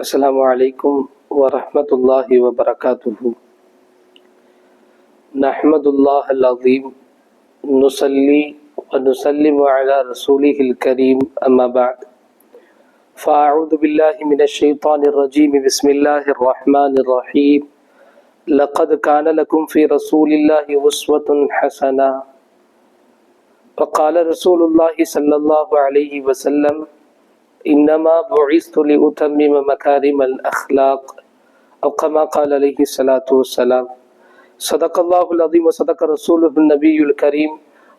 السلام عليكم ورحمة الله وبركاته. نحمد الله العظيم. نصلي ونسلم على رسوله الكريم. أما بعد فأعوذ بالله من الشيطان الرجيم. بسم الله الرحمن الرحيم. لقد كان لكم في رسول الله أسوة حسنة. وقال رسول الله صلى الله عليه وسلم إنما بعثت لأتمم مكارم الأخلاق أو كما قال عليه الصلاة والسلام صدق الله العظيم وصدق رسوله النبي الكريم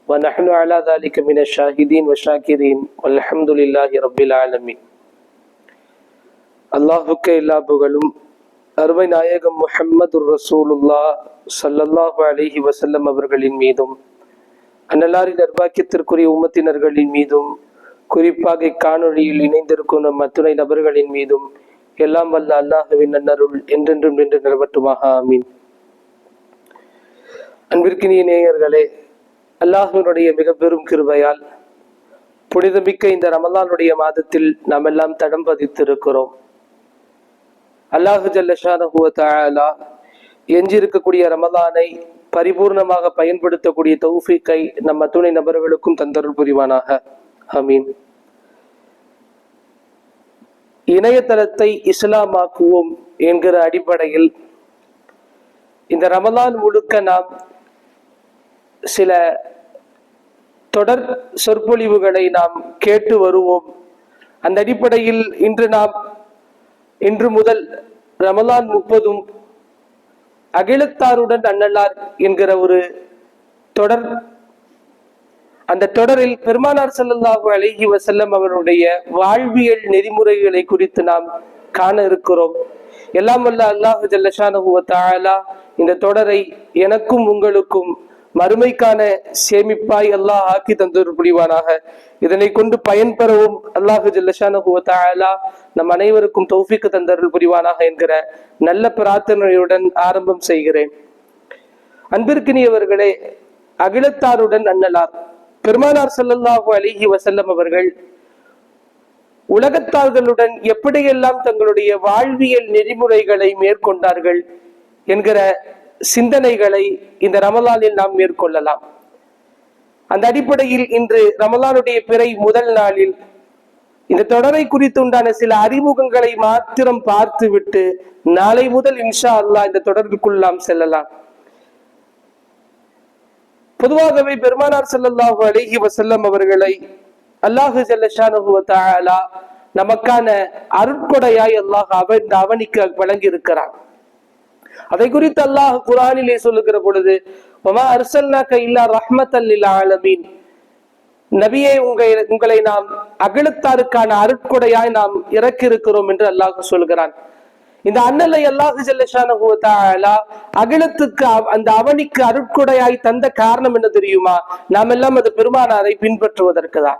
ونحن على ذلك من الشاهدين والشاكرين والحمد لله رب العالمين அல்லாஹுக்கு எல்லா புகழும் அருமை நாயகம் முஹம்மது ரசூலுல்லா சல்லல்லாஹு அலைஹி வசல்லம் அவர்களின் மீதும் அன்னலாரின் நர்பாக்கியத்திற்குரிய உம்மத்தினர்களின் மீதும் குறிப்பாக இக்காணொளியில் இணைந்திருக்கும் நம் அத்துணை நபர்களின் மீதும் எல்லாம் வல்ல அல்லாஹுவின் நன்னருள் என்றென்றும் நின்று நிலவட்டுமாக ஆமீன். அன்பிற்கினிய நேயர்களே அல்லாஹுவினுடைய மிக பெரும் கிருபையால் புனிதமிக்க இந்த ரமலானுடைய மாதத்தில் நாம் எல்லாம் தடம் பதித்திருக்கிறோம். அல்லாஹு ஜல்லஷானா எஞ்சியிருக்கக்கூடிய ரமலானை பரிபூர்ணமாக பயன்படுத்தக்கூடிய தௌஃபிக்கை நம்ம துணை நபர்களுக்கும் தந்தருள் புரிவானாக. அமீன் இணையதளத்தை இஸ்லாமாக்குவோம் என்கிற அடிப்படையில் இந்த ரமலான் முழுக்க நாம் சில தொடர் சொற்பொழிவுகளை நாம் கேட்டு வருவோம். அந்த அடிப்படையில் இன்று நாம் இன்று முதல் ரமலான் முப்பதும் அகிலத்தாருடன் அண்ணலார் என்கிற ஒரு தொடர் அந்த தொடரில் பெருமானார் ஸல்லல்லாஹு அழகி வசல்லம் அவருடைய வாழ்வியல் நெறிமுறைகளை குறித்து நாம் காண இருக்கிறோம். எல்லாம் வல்ல அல்லாஹு ஜல்லஷானஹு இந்த தொடரை எனக்கும் உங்களுக்கும் மறுமைக்கான சேமிப்பாய் அல்லாஹ் ஆக்கி தந்தொரு புரிவானாக. இதனை கொண்டு பயன்பெறவும் அல்லாஹு ஜல்லஷானஹு நம் அனைவருக்கும் தௌஃபிக்கு தந்தருள் புரிவானாக என்கிற நல்ல பிரார்த்தனையுடன் ஆரம்பம் செய்கிறேன். அன்பிற்கினியவர்களே அகிலத்தாருடன் அண்ணலார் பெருமானார் செல்லல்லாஹு அலிஹி வசல்லம் அவர்கள் உலகத்தார்களுடன் எப்படியெல்லாம் தங்களுடைய வாழ்வியல் நெறிமுறைகளை மேற்கொண்டார்கள் என்கிற சிந்தனைகளை இந்த ரமலானில் நாம் மேற்கொள்ளலாம். அந்த அடிப்படையில் இன்று ரமலானுடைய பிறை முதல் நாளில் இந்த தொடரை குறித்து உண்டான சில அறிமுகங்களை மாத்திரம் பார்த்துவிட்டு நாளை முதல் இன்ஷா அல்லாஹ் இந்த தொடர்புக்குள் நாம் செல்லலாம். பொதுவாகவே பெருமானார் செல்லல்லாஹு அலைஹி வசல்லம் அவர்களை அல்லாஹு ஜல்லஷானுஹு நமக்கான அருட்கொடையாய் அல்லாஹ் அவன் அவனிக்கு வழங்கி இருக்கிறான் அதை குறித்து அல்லாஹ் குரானிலே சொல்லுகிற பொழுது மமா அர்சல்னாக்க இல்லா ரஹ்மத் லில் ஆலமீன். நபியை உங்களை உங்களை நாம் அகிலத்தாருக்கான அருட்கொடையாய் நாம் இறக்கியிருக்கிறோம் என்று அல்லாஹ் சொல்கிறான். இந்த அண்ணலை அல்லாஹு ஜல்லஷானஹு அகிலத்துக்கு அந்த அவனிக்கு அருட்கொடையாய் தந்த காரணம் என்ன தெரியுமா? நாம் எல்லாம் அது பெருமானாரை பின்பற்றுவதற்கு தான்.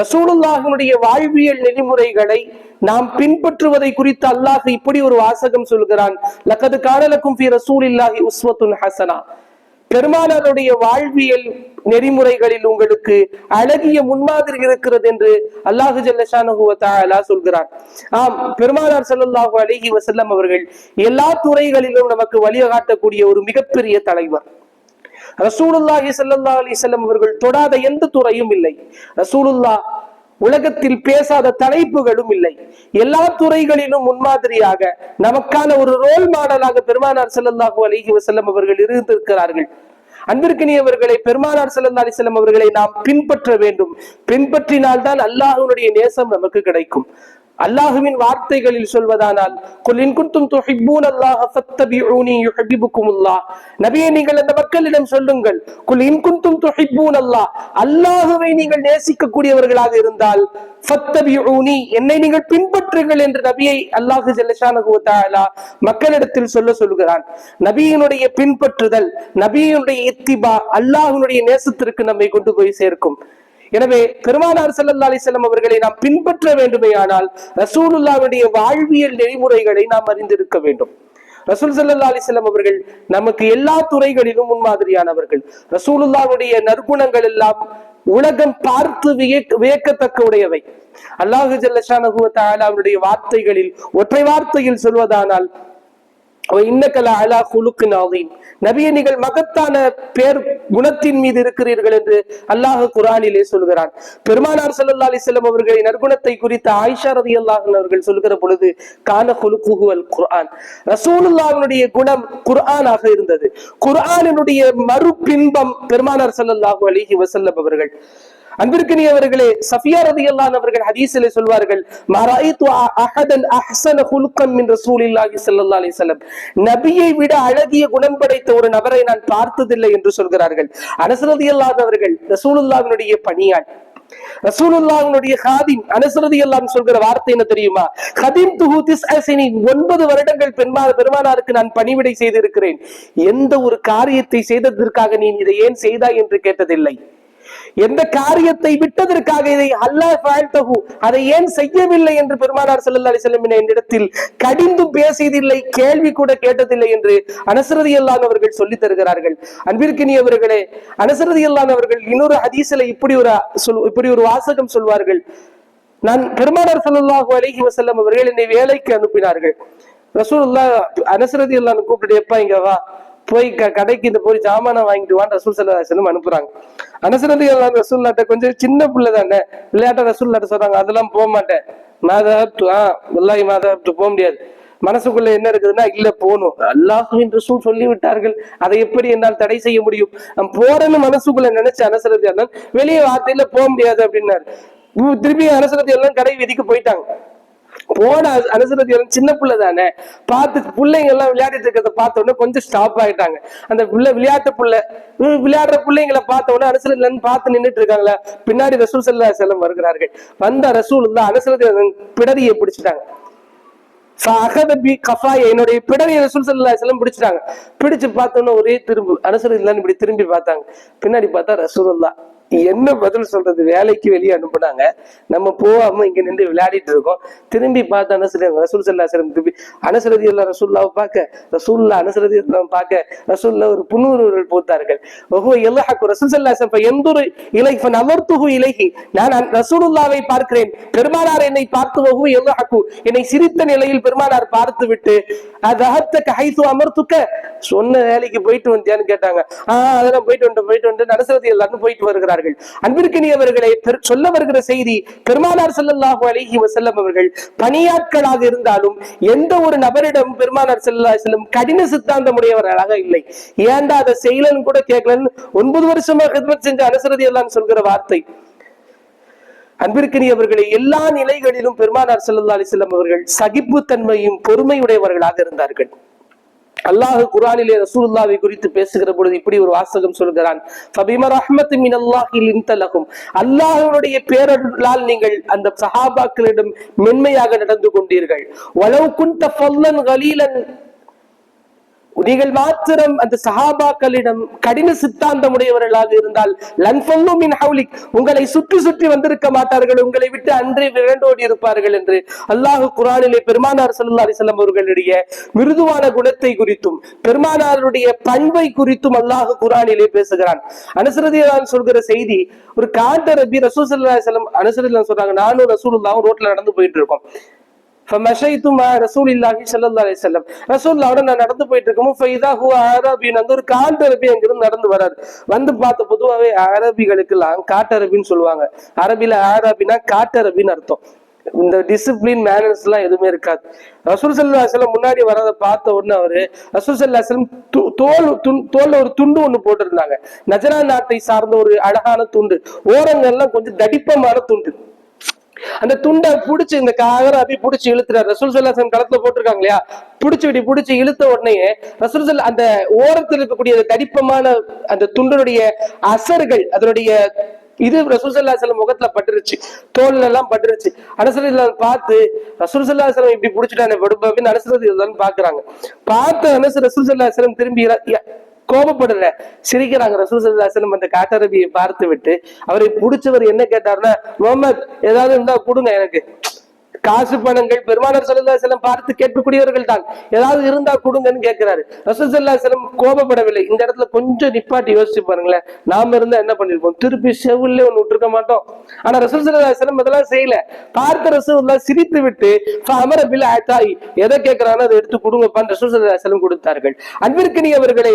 ரசூலுல்லாஹினுடைய வாழ்வியல் நெறிமுறைகளை நாம் பின்பற்றுவதை குறித்து அல்லாஹ் இப்படி ஒரு வாசகம் சொல்கிறான். லக்கது காணலக்கும் ஃபி ரசூலில்லாஹி உஸ்வத்துன் ஹசனா. பெருமானாருடைய வாழ்வியல் நெறிமுறைகளில் உங்களுக்கு அழகிய முன்மாதிரி இருக்கிறது என்று அல்லாஹு ஜல்லா சொல்கிறார். ஆம் பெருமானார் சல்லாஹூ அலைஹி வசல்லம் அவர்கள் எல்லா துறைகளிலும் நமக்கு வழிகாட்டக்கூடிய ஒரு மிகப்பெரிய தலைவர். ரசூலுல்லாஹி சல்லா அலிசல்லம் அவர்கள் தொடாத எந்த துறையும் இல்லை. ரசூலுல்லாஹ் உலகத்தில் பேசாத தலைப்புகளும் இல்லை. எல்லா துறைகளிலும் முன்மாதிரியாக நமக்கான ஒரு ரோல் மாடலாக பெருமானார் ஸல்லல்லாஹு அலிஹி வசல்லம் அவர்கள் இருந்திருக்கிறார்கள். அன்பிற்கினியவர்களை பெருமானார் ஸல்லல்லாஹு அலிசல்லம் அவர்களை நாம் பின்பற்ற வேண்டும். பின்பற்றினால்தான் அல்லாஹனுடைய நேசம் நமக்கு கிடைக்கும். அல்லாஹுவின் வார்த்தைகளில் சொல்வதானால் குல் இன் குன்தும் துஹிப்பூன அல்லாஹ் ஃபத்தபிஊனி யுஹிப்புக்கும் அல்லாஹ் நபியே நீங்கள் அந்த மக்களிடம் சொல்லுங்கள் குல் இன் குன்தும் துஹிப்பூன் அல்லாஹ். அல்லாஹுவை நீங்கள் நேசிக்கக்கூடியவர்களாக இருந்தால் ஃபத்தபிஊனி என்னை நீங்கள் பின்பற்றுங்கள் என்று நபியை அல்லாஹு ஜல்லஷானஹு வ தஆலா மக்களிடத்தில் சொல்ல சொல்கிறான். நபியினுடைய பின்பற்றுதல் நபியினுடைய இத்திபா அல்லாஹ்வினுடைய நேசத்திற்கு நம்மை கொண்டு போய் சேர்க்கும். எனவே பெருமானார் ஸல்லல்லாஹு அலைஹி அவர்களை நாம் பின்பற்ற வேண்டுமேயானால் ரசூலுல்லாவுடைய வாழ்வியல் நெறிமுறைகளை நாம் அறிந்திருக்க வேண்டும். ரசூல் ஸல்லல்லாஹு அலைஹி அவர்கள் நமக்கு எல்லா துறைகளிலும் முன்மாதிரியானவர்கள். ரசூலுல்லாவுடைய நற்குணங்கள் எல்லாம் உலகம் பார்த்து வியக்க வியக்கத்தக்க உடையவை. அல்லாஹு ஜல்லஷானஹு அவருடைய வார்த்தைகளில் ஒற்றை வார்த்தையில் சொல்வதானால் நபிய நீங்கள் மகத்தான பேர் குணத்தின் மீது இருக்கிறீர்கள் என்று அல்லாஹ் குரானிலே சொல்கிறான். பெருமானார் சல்லா அலிசல்லம் அவர்களின் நற்குணத்தை குறித்து ஆயிஷா ரதி அல்லாஹன் அவர்கள் சொல்கிற பொழுது கான குலுக்குகுவல் குர்ஆன். ரசூலுல்லாவினுடைய குணம் குர்ஆனாக இருந்தது. குர்ஆனினுடைய மறுபின்பம் பெருமானார் சல்லாஹூ அலிஹி வசல்லம் அவர்கள். அன்பிற்கினியவர்களே சஃபியா ரதியல்லான் அவர்கள் ஹதீஸிலே சொல்வார்கள் மராயித்து அஹதன் அஹ்சன குலுக்கம் நபியை விட அழகிய குணம் படைத்த ஒரு நபரை நான் பார்த்ததில்லை என்று சொல்கிறார்கள். அனஸ் அல்லாதவர்கள் ரசூலுல்லாவினுடைய பணியாள். ரசூலுல்லாவினுடைய ஹாதிம் அனஸ்ரதி எல்லாம் சொல்கிற வார்த்தை என்ன தெரியுமா? ஹதீம் துஹு திஸ்அசினி ஒன்பது வருடங்கள் பெண்மா பெருமானாருக்கு நான் பணிவிடை செய்திருக்கிறேன். எந்த ஒரு காரியத்தை செய்ததற்காக நீ இதை ஏன் செய்தாய்? என்று கேட்டதில்லை. எந்த காரியத்தை விட்டதற்காக இதை அல்லாஹ் அதை ஏன் செய்யவில்லை என்று பெருமானார் செல்லல்லா அலைஹி வஸல்லம் என்னிடத்தில் கடிந்தும் பேசியதில்லை கேள்வி கூட கேட்டதில்லை என்று அனசரதி அல்லான் அவர்கள் சொல்லி தருகிறார்கள். அன்பிற்கினியவர்களே அனசரதி அல்லான் அவர்கள் இன்னொரு ஹதீஸ்ல இப்படி ஒரு சொல் இப்படி ஒரு வாசகம் சொல்வார்கள். நான் பெருமானார் ஸல்லல்லாஹு அலைஹி வசல்லம் அவர்கள் என்னை வேலைக்கு அனுப்பினார்கள். ரசூலுல்லாஹ் அனசரதி அல்லான்னு கூப்பிட்டு எப்பா இங்க வா போய் க- கடைக்கு இந்த போய் ஜாமான வாங்கிட்டு வான்னு ரசூல் சல்லா செல்லும் அனுப்புறாங்க. அனசரதி ரசூல் ரசூல்லாட்ட கொஞ்சம் சின்ன பிள்ளை தானே? விளையாட்ட ரசூல்லாட்ட சொல்றாங்க அதெல்லாம் போக மாட்டேன். மாதா ஆ வல்லாஹி மாதா போக முடியாது. மனசுக்குள்ள என்ன இருக்குதுன்னா இல்ல போகணும். அல்லாஹுவின் ரசூல் சொல்லி விட்டார்கள். அதை எப்படி என்னால் தடை செய்ய முடியும்? நான் போறேன்னு மனசுக்குள்ள நினைச்ச அனசரதி வெளியே வார்த்தையில போக முடியாது அப்படின்னாரு. திருப்பி அனசரதி எல்லாம் கடை விதிக்கு போயிட்டாங்க. போன அனுசரதி சின்ன பிள்ளை தானே. பார்த்து பிள்ளைங்க எல்லாம் விளையாடிட்டு இருக்கிறத பார்த்த உடனே கொஞ்சம் ஸ்டாப் ஆயிட்டாங்க. அந்த பிள்ளை விளையாட்டு பிள்ளை விளையாடுற பிள்ளைங்களை பார்த்த உடனே அனுசரதி பார்த்து நின்னுட்டு இருக்காங்களா பின்னாடி ரசூல் செல்லா செல்லம் வருகிறார்கள். வந்த ரசூல் தான் அனுசரதி பிடரியை பிடிச்சிட்டாங்க. என்னுடைய பிடரியை ரசூல் சல்லா செல்லம் பிடிச்சிட்டாங்க. பிடிச்சு பார்த்தோன்னே ஒரே திரும்பு அனுசரதி இல்லைன்னு இப்படி திரும்பி பார்த்தாங்க. பின்னாடி பார்த்தா ரசூல் தான் என்ன பதில் சொல்றது? வேலைக்கு வெளியே அனுப்புனாங்க. நம்ம போகாம இங்க நின்று விளையாடிட்டு இருக்கோம். திரும்பி பார்த்து அனுசரிங்க ரசூல் சல்லா சிலம் திரும்பி அனுசரதி அல்லா ரசூல்லாவை பார்க்க ரசூல்லா அனுசரதி பார்க்க ரசூல்லா ஒரு புன்னுருவர்கள் போத்தார்கள். ஒஹோ எல்லாஹக்கு ரசூல் சல்லா செல்லம் எந்தொரு இலை நவர்த்துகு இலகி நான் ரசூலுல்லாவை பார்க்கிறேன். பெருமானார் என்னை பார்த்து ஒஹு எல்லாஹக்கு என்னை சிரித்த நிலையில் பெருமானார் பார்த்து விட்டு அதகத்த ஹைது அமர்த்துக்க? சொன்ன வேலைக்கு போயிட்டு வந்தியான்னு கேட்டாங்க. ஆஹ் அதெல்லாம் போயிட்டு வந்துட்டு போயிட்டு வந்து அனுசரதி எல்லாரும் போயிட்டு வருகிறார்கள் அன்பிற்கினியவர்களை பெரு- சொல்ல வருகிற செய்தி பெருமானார் செல்லல்லாஹு அலைஹி வசல்லம் அவர்கள் பணியாட்களாக இருந்தாலும் எந்த ஒரு நபரிடம் பெருமானார் செல்லா செல்லும் கடின சித்தாந்தம் உடையவர்களாக இல்லை. ஏண்டா அதை செய்யலன்னு கூட கேட்கலன்னு ஒன்பது வருஷமா ஹிதமத் செஞ்ச அனுசரதி எல்லாம் சொல்கிற வார்த்தை. அன்பிற்கினியவர்களை எல்லா நிலைகளிலும் பெருமானார் செல்லல்லா அலிசல்லம் வஸல்லம் அவர்கள் சகிப்புத்தன்மையும் பொறுமையுடையவர்களாக இருந்தார்கள். அல்லாஹ் குர்ஆனிலே ரசூலுல்லாவை குறித்து பேசுகிற பொழுது இப்படி ஒரு வாசகம் சொல்கிறான். அல்லாஹனுடைய பேரர்களால் நீங்கள் அந்த சஹாபாக்களிடம் மென்மையாக நடந்து கொண்டீர்கள். வலவ் குன்த நீங்கள் மாத்திரம் அந்த சஹாபாக்களிடம் கடின சித்தாந்தம் உடையவர்களாக இருந்தால் லன்ஃபல்லு மின் ஹவுலிக் உங்களை சுற்றி சுற்றி வந்திருக்க மாட்டார்கள் உங்களை விட்டு அன்றே விரண்டோடி இருப்பார்கள் என்று அல்லாஹு குரானிலே பெருமானார் சல்லா அலைஹி அவர்களுடைய மிருதுவான குணத்தை குறித்தும் பெருமானாருடைய பண்பை குறித்தும் அல்லாஹு குரானிலே பேசுகிறான். அனுசரதியால் சொல்கிற செய்தி ஒரு காந்த ரபி ரசூல் சல்லா அலைஹி வஸல்லம் சொல்றாங்க நானும் ரசூலுல்லாவும் ரோட்ல நடந்து போயிட்டு இருக்கோம். ரசூல் இல்லாஹி சல்லா செல்லம் ரசூல்லாவோட நான் நடந்து போயிட்டு இருக்கோம் அந்த ஒரு காட்டரபி அங்கிருந்து நடந்து வராரு வந்து பார்த்து பொதுவாகவே அரபிகளுக்கெல்லாம் காட்டரபின்னு சொல்லுவாங்க அரபியில ஆரபினா காட்டரபின்னு அர்த்தம் இந்த டிசிப்ளின் மேனர்ஸ் எல்லாம் எதுவுமே இருக்காது ரசூல் முன்னாடி வரதை பார்த்த உடனே அவரு ரசூல் சல்லா செல்லம் தோல் ஒரு துண்டு ஒண்ணு போட்டிருந்தாங்க நஜரா நாட்டை சார்ந்த ஒரு அழகான துண்டு ஓரங்கள்லாம் கொஞ்சம் தடிப்பமான துண்டு அந்த துண்டை பிடிச்சி இந்த காகரம் அப்படி புடிச்சு இழுத்துறாரு. ரசூல் சல்லாசன் களத்துல போட்டிருக்காங்க இல்லையா? புடிச்சு இப்படி புடிச்சு இழுத்த உடனே ரசூல் சல்லா அந்த ஓரத்தில் இருக்கக்கூடிய தடிப்பமான அந்த துண்டனுடைய அசர்கள் அதனுடைய இது ரசூல் சல்லா செல்லம் முகத்துல பட்டுருச்சு. தோல்ல எல்லாம் பட்டுருச்சு. அனசரதி பார்த்து ரசூல் சல்லா செல்லம் இப்படி புடிச்சிட்டானே படுப்பு அப்படின்னு அனசரதி பாக்குறாங்க பார்த்து அனசர் ரசூல் சல்லா செல்லம் திரும்பி கோபப்படல. சிரிக்கிறாங்க ரசூல் சல்லாசலம் அந்த காட்டரபியை பார்த்து விட்டு அவரை பிடிச்சவர் என்ன கேட்டாருன்னா முகமது ஏதாவது இருந்தா கொடுங்க எனக்கு. காசு பணங்கள் பெருமானார் சல்லா செல்லம் பார்த்து கேட்கக்கூடியவர்கள் தான் ஏதாவது இருந்தா கொடுங்கன்னு கேட்கிறாரு. ரசூல் சல்லா செல்லம் கோபப்படவில்லை. இந்த இடத்துல கொஞ்சம் நிப்பாட்டி யோசிச்சு பாருங்களேன். நாம இருந்தா என்ன பண்ணிருப்போம்? திருப்பி செவிலே ஒண்ணு விட்டுருக்க மாட்டோம். ஆனா ரசூல் சல்லா செல்லம் அதெல்லாம் செய்யல. பார்த்த ரசூல்லா சிரித்து விட்டு அமர பில் ஆத்தாய் எதை கேட்கிறானோ அதை எடுத்து கொடுங்கப்பான்னு ரசூல் சல்லா செல்லம் கொடுத்தார்கள். அன்பிற்கினி அவர்களை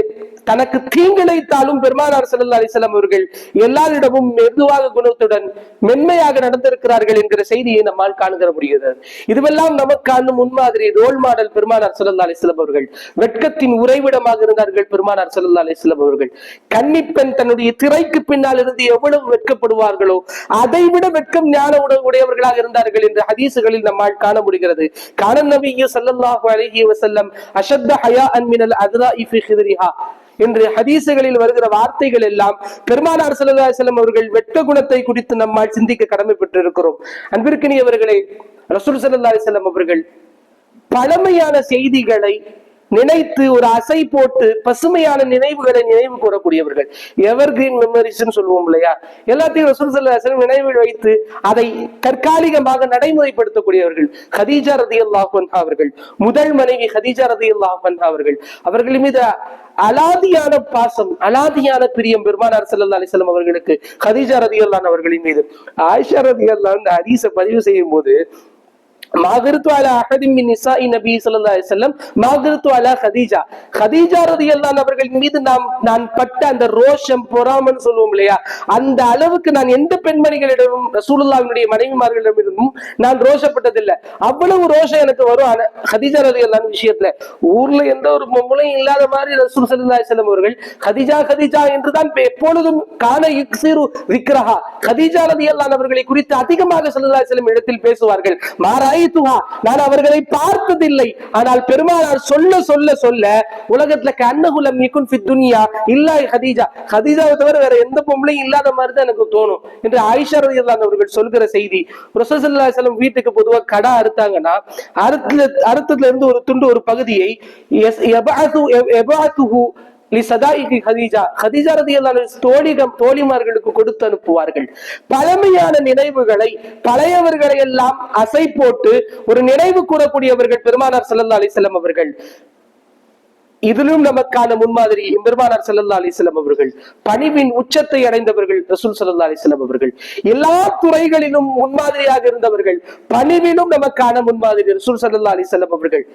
தனக்கு தீங்கிழைத்தாலும் பெருமானார் சல்லா அலிசல்லாம் அவர்கள் எல்லாரிடமும் மெதுவாக குணத்துடன் மென்மையாக நடந்திருக்கிறார்கள் என்கிற செய்தியை நம்மால் காணுகிற முடிகிறது இதுவெல்லாம் நமக்கான முன்மாதிரி ரோல் மாடல் பெருமானார் சல்லா அலிஸ்லம் அவர்கள். வெட்கத்தின் உறைவிடமாக இருந்தார்கள் பெருமானார் சல்லா அலிஸ்லம் அவர்கள். கன்னிப்பெண் தன்னுடைய திரைக்கு பின்னால் இருந்து எவ்வளவு வெட்கப்படுவார்களோ அதை விட வெட்கம் ஞான உட- உடையவர்களாக இருந்தார்கள் என்று ஹதீசுகளில் நம்மால் காண முடிகிறது. காணம் நபியு சல்லல்லாஹு அலைஹி வஸல்லம் அஷத்த ஹயா அன்மினல் அதுரா இஃபி ஹிதரிஹா. என்று ஹதீசுகளில் வருகிற வார்த்தைகள் எல்லாம் பெருமானார் ஸல்லல்லாஹு செல்லம் அவர்கள் வெட்ட குணத்தை குறித்து நம்மால் சிந்திக்க கடமைப்பட்டிருக்கிறோம். அன்பிற்கினியவர்களே ரசூல் சல்லா அலைஹி அவர்கள் பழமையான செய்திகளை நினைத்து ஒரு அசை போட்டு பசுமையான நினைவுகளை நினைவு கூறக்கூடியவர்கள். எவர் கிரீன் மெமரிஸ் சொல்லுவோம் இல்லையா? எல்லாத்தையும் ரசூல் நினைவில் வைத்து அதை தற்காலிகமாக நடைமுறைப்படுத்தக்கூடியவர்கள். ஹதீஜா ரதி அல்லாஹன் அவர்கள் முதல் மனைவி ஹதீஜா ரதி அல்லாஹன் அவர்கள் அவர்கள் மீது அலாதியான பாசம் அலாதியான பிரியம் பெருமானார் சல்லா அலிஸ்லாம் அவர்களுக்கு ஹதீஜா ரதியல்லாஹு அவர்களின் மீது. ஆயிஷா ரதி அல்லான் ஹதீஸை பதிவு செய்யும் போது மாகிருத்து அலா அஹதின் மின் நபி அவர்கள் மீது நாம் நான் பட்ட அந்த ரோஷம் பொறாமன்னு சொல்லுவோம் இல்லையா அந்த அளவுக்கு நான் எந்த பெண்மணிகளிடமும் மனைவிமார்களிடமிருந்தும் நான் ரோஷப்பட்டதில்லை அவ்வளவு ரோஷம் எனக்கு வரும் ஆனா கதீஜா ரலியல்லாஹு விஷயத்துல ஊர்ல எந்த ஒரு பொம்பளையும் இல்லாத மாதிரி ரசூல் ஸல்லல்லாஹு செல்லம் அவர்கள் கதீஜா ஹதீஜா என்றுதான் எப்பொழுதும் காண யுக்சிரு விக்ரஹா கதீஜா ரலியல்லாஹு அவர்களை குறித்து அதிகமாக ஸல்லல்லாஹு அலைஹி இடத்தில் பேசுவார்கள் மாராயித்துஹா நான் அவர்களை பார்த்ததில்லை. ஆனால் பெருமானார் சொல்ல சொல்ல சொல்ல உலகத்துல கண்ணகுலம் யகுன் ஃபித் துன்யா இல்லா ஹதீஜா. ஹதீஜாவை தவிர வேற எந்த பொம்பளையும் இல்லாத மாதிரி தான் எனக்கு தோணும். என்று ஆயிஷா ரலியல்லாஹு அவர்கள் சொல்கிற செய்தி. ரசூல் ஸல்லல்லாஹு வீட்டுக்கு பொதுவாக கடா அறுத்தாங்கன்னா அறுத்துல அறுத்ததுல இருந்து ஒரு துண்டு ஒரு பகுதியை ஹதீஜா ஹதீஜா தோழிகம் தோழிமார்களுக்கு கொடுத்து அனுப்புவார்கள் பழமையான நினைவுகளை பழையவர்களை எல்லாம் அசை போட்டு ஒரு நினைவு கூறக்கூடியவர்கள் பெருமானார் சல்லா அலிசல்லம் அவர்கள் இதிலும் நமக்கான முன்மாதிரி பெருமானார் செல்லல்லா அலைஹி அவர்கள் பணிவின் உச்சத்தை அடைந்தவர்கள் ரசூல் ஸல்லல்லாஹு அலைஹி அவர்கள் எல்லா துறைகளிலும் முன்மாதிரியாக இருந்தவர்கள் பணிவிலும் நமக்கான முன்மாதிரி ரசூல் ஸல்லல்லாஹு அலைஹி அவர்கள்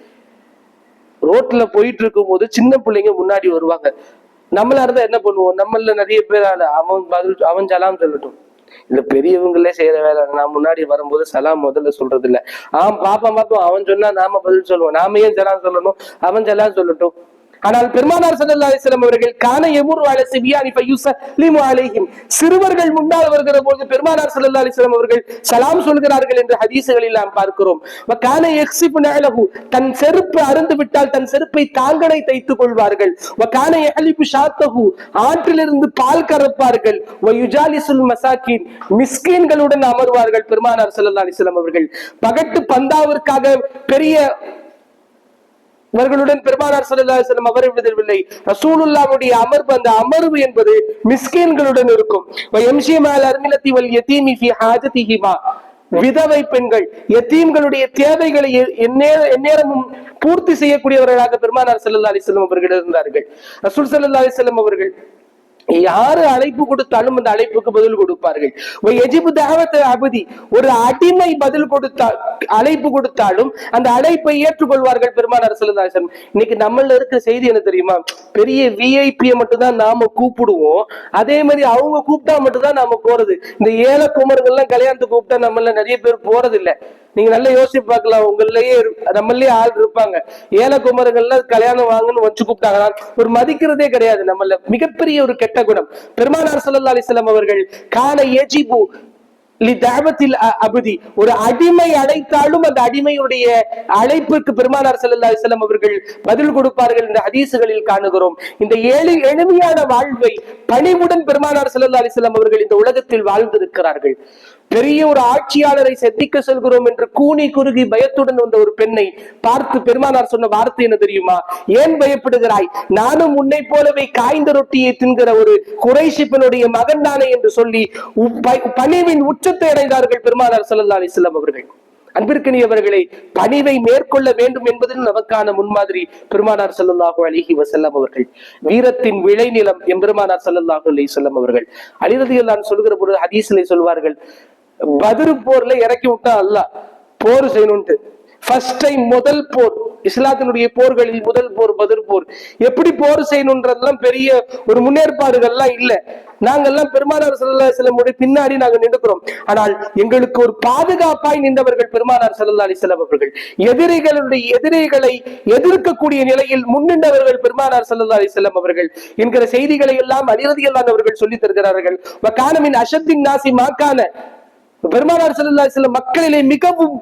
ரோட்ல போயிட்டு இருக்கும் போது சின்ன பிள்ளைங்க முன்னாடி வருவாங்க. நம்மளா இருந்தா என்ன பண்ணுவோம்? நம்மள நிறைய பேர் அவன் பதில் அவன் சலாம் சொல்லட்டும். இல்ல பெரியவங்களே செய்யற வேலை நான் முன்னாடி வரும்போது சலாம் முதல்ல சொல்றது இல்ல ஆம் பாப்பா பாப்போம் அவன் சொன்னா நாம பதில் சொல்லுவோம் நாம ஏன் சலாம் சொல்லணும்? அவன் சலாம் சொல்லட்டும். ஆனால் பெருமானார் சல்லா அலிஸ்லாம் அவர்கள் கான எமூர் வாழ சிபியானி ஃபயுஸலிமு அலைஹிம். சிறுவர்கள் முன்னால் வருகிற போது பெருமானார் சல்லா அலிஸ்லாம் அவர்கள் சலாம் சொல்கிறார்கள் என்று ஹதீசுகளில் நாம் பார்க்கிறோம். கான யக்ஸிபு நஅலஹு. தன் செருப்பு அருந்து விட்டால் தன் செருப்பை தாங்கனை தைத்துக் கொள்வார்கள். கான யஹலிபு ஷாத்தகு ஆற்றிலிருந்து பால் கறப்பார்கள். வயுஜாலிசுல் மசாக்கின் மிஸ்கீன்களுடன் அமர்வார்கள் பெருமானார் சல்லா அலிஸ்லாம் அவர்கள். பகட்டு பந்தாவிற்காக பெரிய இவர்களுடன் பெருமானார் சல்லா செல்லம் வஸல்லம் அமர்வதில்லை அமர்வு அந்த அமர்வு என்பது மிஸ்கீன்களுடன் இருக்கும். ஹாஜதிஹிமா விதவை பெண்கள் எத்தீம்களுடைய தேவைகளை எந்நேரமும் பூர்த்தி செய்யக்கூடியவர்களாக பெருமானார் ஸல்லல்லாஹு அலைஹி அவர்கள் இருந்தார்கள். ரசூல் ஸல்லல்லாஹு அலைஹி அவர்கள் யாரு அழைப்பு கொடுத்தாலும் அந்த அழைப்புக்கு பதில் கொடுப்பார்கள். எஜிபு தகவத்த அபதி ஒரு அடிமை பதில் கொடுத்தா அழைப்பு கொடுத்தாலும் அந்த அழைப்பை ஏற்றுக்கொள்வார்கள் பெருமானார் செல்லுதாசன் இன்னைக்கு நம்மள இருக்க செய்தி என்ன தெரியுமா? பெரிய விஐபியை மட்டும்தான் நாம கூப்பிடுவோம். அதே மாதிரி அவங்க கூப்பிட்டா மட்டும்தான் நாம போறது. இந்த ஏழை குமர்கள்லாம் கல்யாணத்துக்கு கூப்பிட்டா நம்மள நிறைய பேர் போறது இல்லை நீங்க நல்லா யோசிச்சு பார்க்கலாம். உங்களையே நம்மளே ஆள் இருப்பாங்க. ஏழை குமரங்கள்ல கல்யாணம் வாங்கன்னு வச்சு கூப்பிட்டாங்கன்னா ஒரு மதிக்கிறதே கிடையாது நம்மள. மிகப்பெரிய ஒரு கெட்ட குணம். பெருமானார் சல்லா அலிஸ்லாம் அவர்கள் கால ஏஜிபு அபதி. ஒரு அடிமை அழைத்தாலும் அந்த அடிமையுடைய அழைப்புக்கு பெருமானார் ஸல்லல்லாஹு அலைஹி அவர்கள் பதில் கொடுப்பார்கள் இந்த ஹதீசுகளில் காணுகிறோம். இந்த ஏழு எளிமையான வாழ்வை பணிவுடன் பெருமானார் ஸல்லல்லாஹு அலிஸ்லாம் அவர்கள் இந்த உலகத்தில் வாழ்ந்திருக்கிறார்கள். பெரிய ஒரு ஆட்சியாளரை சந்திக்க செல்கிறோம் என்று கூனி குறுகி பயத்துடன் வந்த ஒரு பெண்ணை பார்த்து பெருமானார் சொன்ன வார்த்தை என்ன தெரியுமா? ஏன் பயப்படுகிறாய்? நானும் உன்னை போலவே காய்ந்த ரொட்டியை தின்கிற ஒரு குறைசி பெண்ணுடைய மகன் தானே என்று சொல்லி பணிவின் உச்சத்தை அடைந்தார்கள் பெருமானார் ஸல்லல்லாஹு அலைஹி வஸல்லம் அவர்கள். அன்பிற்கனியவர்களை பணிவை மேற்கொள்ள வேண்டும் என்பதில் நமக்கான முன்மாதிரி பெருமானார் ஸல்லல்லாஹு அலைஹி வசல்லம் அவர்கள். வீரத்தின் விளைநிலம் எம்பெருமானார் ஸல்லல்லாஹு அலி வஸல்லம் அவர்கள். அலிரதியல்லான் சொல்கிற பொழுது ஹதீசிலை சொல்வார்கள் பதிரு போர்ல இறக்கி விட்டா அல்ல போர் செய்யணும்ட்டு ஃபர்ஸ்ட் டைம் முதல் போர் இஸ்லாத்தினுடைய போர்களில் முதல் போர் பதிர் போர். எப்படி போர் செய்யணுன்றதெல்லாம் பெரிய ஒரு முன்னேற்பாடுகள்லாம் இல்ல. நாங்கெல்லாம் பெருமானார் சல்லா அலைஹி பின்னாடி நாங்க நின்றுக்கிறோம். ஆனால் எங்களுக்கு ஒரு பாதுகாப்பாய் நின்றவர்கள் பெருமானார் சல்லா அலைஹி அவர்கள். எதிரிகளுடைய எதிரிகளை எதிர்க்கக்கூடிய நிலையில் முன்னின்றவர்கள் பெருமானார் சல்லா அலைஹி அவர்கள். என்கிற செய்திகளை எல்லாம் அலிரதியல்லான் அவர்கள் சொல்லித் தருகிறார்கள். வகானமின் அஷத்தின் நாசி மாக்கான பெருமானார் செல்ல சில மக்களிலே மிகவும்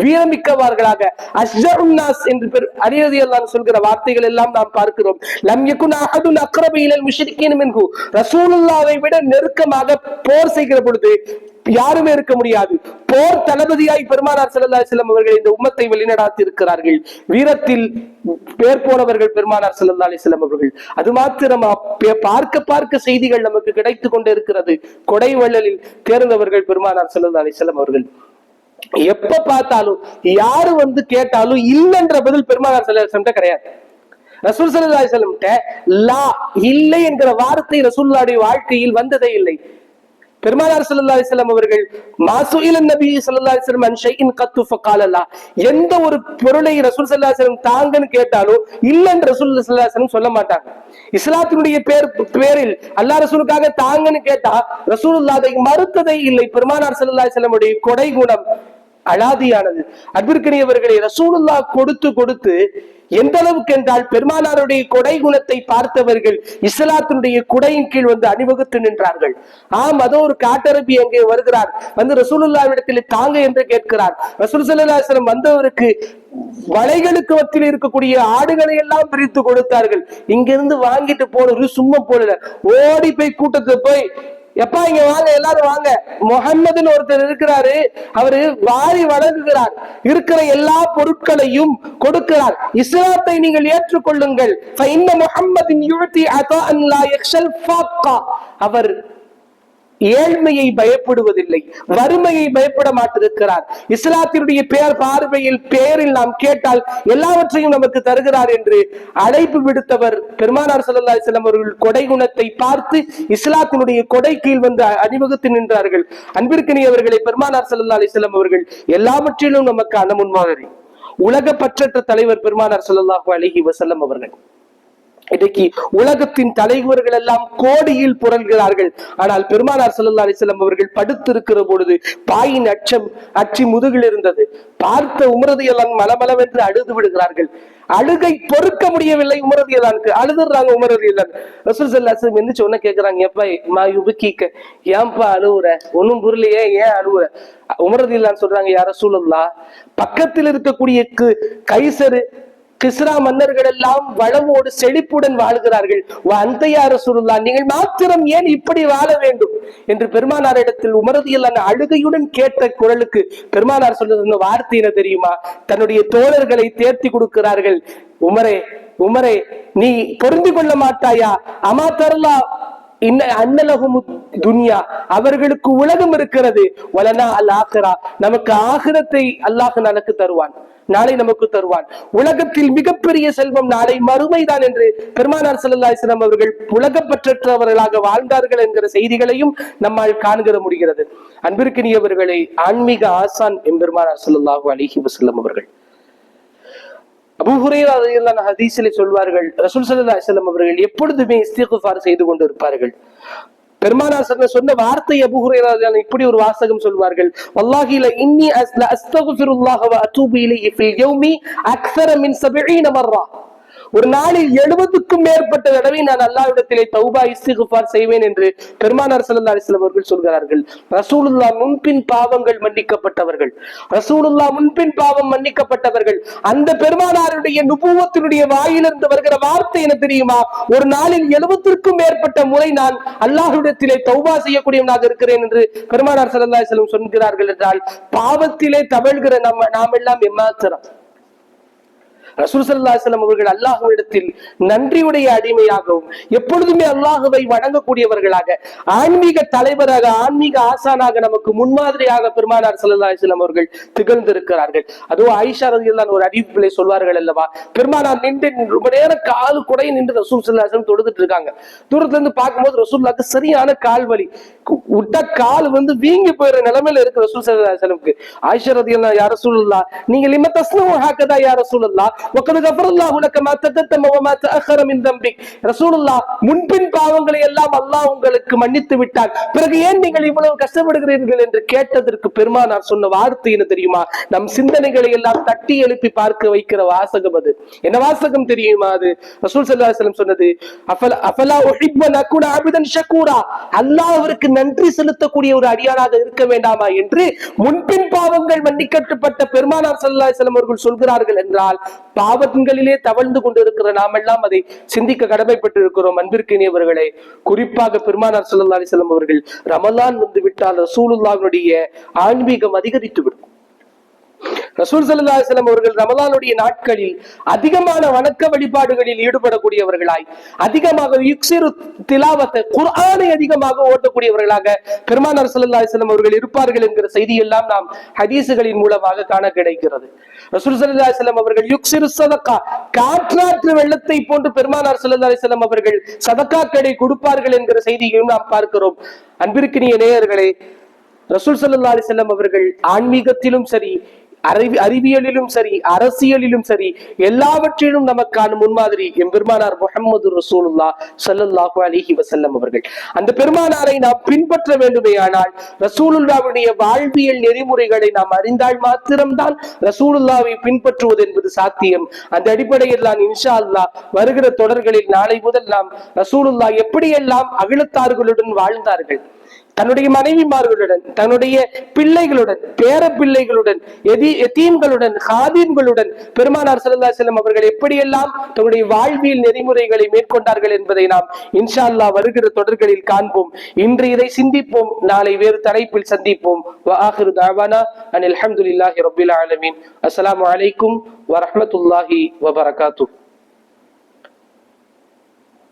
வீரமிக்கவார்களாக அஷ்ஜருன்னாஸ் என்று பெரு அரியதி எல்லாம் சொல்கிற வார்த்தைகள் எல்லாம் நாம் பார்க்கிறோம். லம் யகுன் அஹதுன் அக்ரப இலல் முஷ்ரிக்கீன் மின்ஹு. ரசூலுல்லாவை விட நெருக்கமாக போர் செய்கிற பொழுது யாருமே இருக்க முடியாது. போர் தளபதியாய் பெருமானார் செல்லல்லா செல்லம் அவர்கள் இந்த உம்மத்தை வழிநடாத்தி இருக்கிறார்கள் வீரத்தில் பேர் போனவர்கள் பெருமானார் ஸல்லல்லாஹு அலைஹி அவர்கள். அது மாத்திரமா பார்க்க பார்க்க செய்திகள் நமக்கு கிடைத்து கொண்டே இருக்கிறது கொடை வள்ளலில் தேர்ந்தவர்கள் பெருமானார் ஸல்லல்லாஹு அலைஹி அவர்கள். எப்ப பார்த்தாலும் யாரு வந்து கேட்டாலும் இல்லைன்ற பதில் பெருமானார் செல்லம் கிடையாது. ரசூல் சல்லா செல்லம் லா இல்லை என்கிற வார்த்தை ரசூல்லாடைய வாழ்க்கையில் வந்ததே இல்லை. பெருமானார் சல்லா அலைஹி அவர்கள் மாசுயில நபி சல்லா அலைஹி அன்ஷையின் கத்து ஃபகாலல்லா எந்த ஒரு பொருளை ரசூல் சல்லா அலைஹி தாங்கன்னு கேட்டாலும் இல்லைன்னு ரசூல் சல்லா அலைஹி சொல்ல மாட்டாங்க. இஸ்லாத்தினுடைய பேர் பேரில் அல்லாஹ் ரசூலுக்காக தாங்கன்னு கேட்டா ரசூல் அதை மறுத்ததை இல்லை. பெருமானார் சல்லா அலைஹி கொடை குணம் அலாதியானது. அன்பிற்கினியவர்களை ரசூலுல்லா கொடுத்து கொடுத்து எந்த அளவுக்கு என்றால் பெருமானாருடைய கொடை குணத்தை பார்த்தவர்கள் இஸ்லாத்தினுடைய குடையின் கீழ் வந்து அணிவகுத்து நின்றார்கள். ஆம் அதோ ஒரு காட்டரபி அங்கே வருகிறார். வந்து ரசூலுல்லாவிடத்தில் தாங்க என்று கேட்கிறார். ரசூல் ஸல்லல்லாஹு வந்தவருக்கு வலைகளுக்கு மத்தியில் இருக்கக்கூடிய ஆடுகளை எல்லாம் பிரித்து கொடுத்தார்கள். இங்கிருந்து வாங்கிட்டு போனது சும்மா போல. ஓடி போய் கூட்டத்துக்கு போய் எப்பா இங்க வாங்க எல்லாரும் வாங்க. முகம்மதுன்னு ஒருத்தர் இருக்கிறாரு. அவரு வாரி வழங்குகிறார். இருக்கிற எல்லா பொருட்களையும் கொடுக்கிறார். இஸ்லாத்தை நீங்கள் ஏற்றுக்கொள்ளுங்கள். அவர் ஏழ்மையை பயப்படுவதில்லை வறுமையை பயப்பட மாட்டிருக்கிறார். இஸ்லாத்தினுடைய பெயர் பார்வையில் பெயரில் நாம் கேட்டால் எல்லாவற்றையும் நமக்கு தருகிறார் என்று அழைப்பு விடுத்தவர் பெருமானார் சல்லா இஸ்லாம் அவர்கள் கொடை குணத்தை பார்த்து இஸ்லாத்தினுடைய கொடை கீழ் வந்து அணிவகுத்து நின்றார்கள். அன்பிற்கினியவர்களை பெருமானார் சல்லா அலிஸ்லாம் அவர்கள் எல்லாவற்றிலும் நமக்கு அந்த முன்மாதிரி. உலக பற்றற்ற தலைவர் பெருமானார் சல்லாஹூ அலிஹி வசல்லம் அவர்கள். இன்னைக்கு உலகத்தின் தலைவர்கள் எல்லாம் கோடியில் புரள்கிறார்கள். ஆனால் பெருமானார் ஸல்லல்லாஹு அலைஹி அவர்கள் படுத்திருக்கிற பொழுது பாயின் அச்சம் அச்சி முதுகில் இருந்தது. பார்த்த உமரதியெல்லாம் மலமளவென்று அழுது விடுகிறார்கள். அழுகை பொறுக்க முடியவில்லை உமரதியலானுக்கு அழுதுறாங்க உமரதியலான் ரசூல் ஸல்லல்லாஹு அலைஹி வஸல்லம் எந்திரிச்ச கேக்குறாங்க எப்பா மா யுபிக்க ஏன்பா அழுவுற? ஒன்னும் புரியலையே ஏன் அழுவுற? உமரதியலான் சொல்றாங்க யார சூழல்லா பக்கத்தில் இருக்கக்கூடிய கைசரு கிஸ்ரா மன்னர்கள் எல்லாம் வளமோடு செழிப்புடன் வாழ்கிறார்கள். அந்தையார சுருல்லா நீங்கள் மாத்திரம் ஏன் இப்படி வாழ வேண்டும்? என்று பெருமானாரிடத்தில் உமரதியல்லான அழுகையுடன் கேட்ட குரலுக்கு பெருமானார் சொல்லுகிற வார்த்தை என்ன தெரியுமா? தன்னுடைய தோழர்களை தேர்த்தி கொடுக்கிறார்கள். உமரே உமரே நீ பொருந்தி கொள்ள மாட்டாயா? அமா தரலா இன்ன அன்னலகும் துன்யா அவர்களுக்கு உலகம் இருக்கிறது. வலனா அல் ஆஹிரா நமக்கு ஆகிரத்தை அல்லாஹ் நமக்கு தருவான். நாளை நமக்கு தருவான். உலகத்தில் மிகப்பெரிய செல்வம் நாளை மறுமைதான் என்று பெருமானார் சல்லாஸ்லாம் அவர்கள் உலகப்பற்றவர்களாக வாழ்ந்தார்கள் என்கிற செய்திகளையும் நம்மால் காண்கிற முடிகிறது. அன்பிற்கினியவர்களை ஆன்மீக ஆசான் எம்பெருமானார் சல்லாஹூ அலிஹி வசல்லம் அவர்கள். அபூ ஹுரைரா ஹதீஸிலே சொல்வார்கள் ரசூல் சல்லா அலைஹி அவர்கள் எப்பொழுதுமே இஸ்திகுஃபார் செய்து கொண்டு இருப்பார்கள் பெருமானார் சொன்ன வார்த்தை அபூ இப்படி ஒரு வாசகம் சொல்வார்கள் வல்லாஹில இன்னி அஸ்ல அஸ்தக்ஃபிருல்லாஹ வ அத்தூபு இலைஹி ஃபில் யௌமி அக்ஸர மின் 70 மர்ரா. ஒரு நாளில் எழுபதுக்கும் மேற்பட்ட தடவை நான் அல்லாவிடத்திலே தௌபா இஸ்திகுபார் செய்வேன் என்று பெருமானார் சல்லா அலைஹி அவர்கள் சொல்கிறார்கள். ரசூலுல்லா முன்பின் பாவங்கள் மன்னிக்கப்பட்டவர்கள். ரசூலுல்லா முன்பின் பாவம் மன்னிக்கப்பட்டவர்கள். அந்த பெருமானாருடைய நுபுவத்தினுடைய வாயிலிருந்து வருகிற வார்த்தை என்ன தெரியுமா? ஒரு நாளில் எழுபத்திற்கும் மேற்பட்ட முறை நான் அல்லாஹ்விடத்திலே தௌபா செய்யக்கூடியவனாக இருக்கிறேன் என்று பெருமானார் சல்லா அலைஹி சொல்கிறார்கள் என்றால் பாவத்திலே தவழ்கிற நம்ம நாம் எல்லாம் எம்மாத்திரம். ரசூல் அவர்கள் அல்லாஹுவிடத்தில் நன்றியுடைய அடிமையாகவும் எப்பொழுதுமே அல்லாஹுவை வணங்கக்கூடியவர்களாக ஆன்மீக தலைவராக ஆன்மீக ஆசானாக நமக்கு முன்மாதிரியாக பெருமானார் சல்லா அலிஸ்லாம் அவர்கள் திகழ்ந்திருக்கிறார்கள். அதுவும் ஆயிஷா ரதியல்லான் ஒரு அறிவிப்பிலே சொல்வார்கள் அல்லவா பெருமானார் நின்று ரொம்ப நேரம் காலு குடைய நின்று ரசூல் தொடுத்துட்டு இருக்காங்க. தூரத்துல இருந்து பார்க்கும்போது ரசூல்லாக்கு சரியான கால் வலி. கு- விட்டா கால் வந்து வீங்கி போயிடுற நிலைமையில இருக்கு ரசூல் சல்லா ஆயிஷா ரதியல்லான் யார சூழல்லா நீங்க லிம தஸ்னு ஹாக்கதா யார சூழல்லா வகத் கஃபரல்லாஹு லக மா தகத்தம வ மா தஅخر மின் தம்பிக் ரசூலுல்லாஹ் முன்பின் பாவங்களை எல்லாம் அல்லாஹ் உங்களுக்கு மன்னித்து விட்டார் பிறகு ஏன் நீங்கள் இவ்வளவு கஷ்டப்படுகிறீர்கள் என்று கேட்டதற்கு பெருமானார் சொன்ன வார்த்தை என்ன தெரியுமா? நம் சிந்தனைகளை எல்லாம் தட்டி எழுப்பி பார்க்க வைக்கிற வாசகம் அது என்ன வாசகம் தெரியுமா அது ரசூல் சல்லா அலைஹி சொன்னது அஃபல அஃபலா ஒஹிப்பன் அன் அபிதன் ஷக்கூரா அல்லாஹ் அவருக்கு நன்றி செலுத்தக்கூடிய ஒரு அடியானாக இருக்க வேண்டாமா என்று முன்பின் பாவங்கள் மன்னிக்கப்பட்ட பெருமானார் சல்லா அலைஹி அவர்கள் சொல்கிறார்கள் என்றால் பாவங்களிலே தவழ்ந்து கொண்டிருக்கிற நாமெல்லாம் அதை சிந்திக்க கடமைப்பட்டிருக்கிறோம். அன்பிற்கினியவர்களே குறிப்பாக பெருமானார் சல்லா அலைஹி அவர்கள் ரமலான் வந்து விட்டால் ரசூலுல்லாஹ்வுடைய ஆன்மீகம் அதிகரித்து விடும் ரசூல் ஸல்லல்லாஹு அவர்கள் ரமலானுடைய நாட்களில் அதிகமான வணக்க வழிபாடுகளில் ஈடுபடக்கூடியவர்களாய் அதிகமாக யுக்சிரு திலாவத்தை குர்ஆனை அதிகமாக ஓட்டக்கூடியவர்களாக பெருமானார் ஸல்லல்லாஹு அவர்கள் இருப்பார்கள் என்கிற செய்தி எல்லாம் நாம் ஹதீசுகளின் மூலமாக காண கிடைக்கிறது. ரசூல் ஸல்லல்லாஹு அலைஹி அவர்கள் யுக்சிரு சதக்கா காற்றாற்று வெள்ளத்தை போன்று பெருமானார் ஸல்லல்லாஹு அலைஹி வஸல்லம் அவர்கள் சதக்காக்களை கொடுப்பார்கள் என்கிற செய்தியையும் நாம் பார்க்கிறோம். அன்பிற்கினிய நேயர்களே ரசூல் சல்லா அலிசல்லம் அவர்கள் ஆன்மீகத்திலும் சரி அறிவி அறிவியலிலும் சரி அரசியலிலும் சரி எல்லாவற்றிலும் நமக்கான முன்மாதிரி எம்பெருமானார் முகமது ரசூலுல்லா ஸல்லல்லாஹு அலிஹி வசல்லம் அவர்கள். அந்த பெருமானாரை நாம் பின்பற்ற வேண்டுமேயானால் ரசூலுல்லாவுடைய வாழ்வியல் நெறிமுறைகளை நாம் அறிந்தால் மாத்திரம்தான் ரசூலுல்லாவை பின்பற்றுவது என்பது சாத்தியம். அந்த அடிப்படையில் தான் இன்ஷா அல்லாஹ் வருகிற தொடர்களில் நாளை முதல் நாம் ரசூலுல்லாஹ் எப்படியெல்லாம் அகிலத்தார்களுடன் வாழ்ந்தார்கள் தன்னுடைய மனைவிமார்களுடன் தன்னுடைய பிள்ளைகளுடன் பேர பிள்ளைகளுடன் எதி எத்தீன்களுடன் ஹாதீன்களுடன் பெருமானார் சல்லா செல்லம் அவர்கள் எப்படியெல்லாம் தன்னுடைய வாழ்வியல் நெறிமுறைகளை மேற்கொண்டார்கள் என்பதை நாம் இன்ஷா அல்லாஹ் வருகிற தொடர்களில் காண்போம். இன்று இதை சிந்திப்போம். நாளை வேறு தலைப்பில் சந்திப்போம். வஆஹிரு தஅவானா அனில் ஹம்துலில்லாஹி ரப்பில் ஆலமீன். அஸ்ஸலாமு அலைக்கும்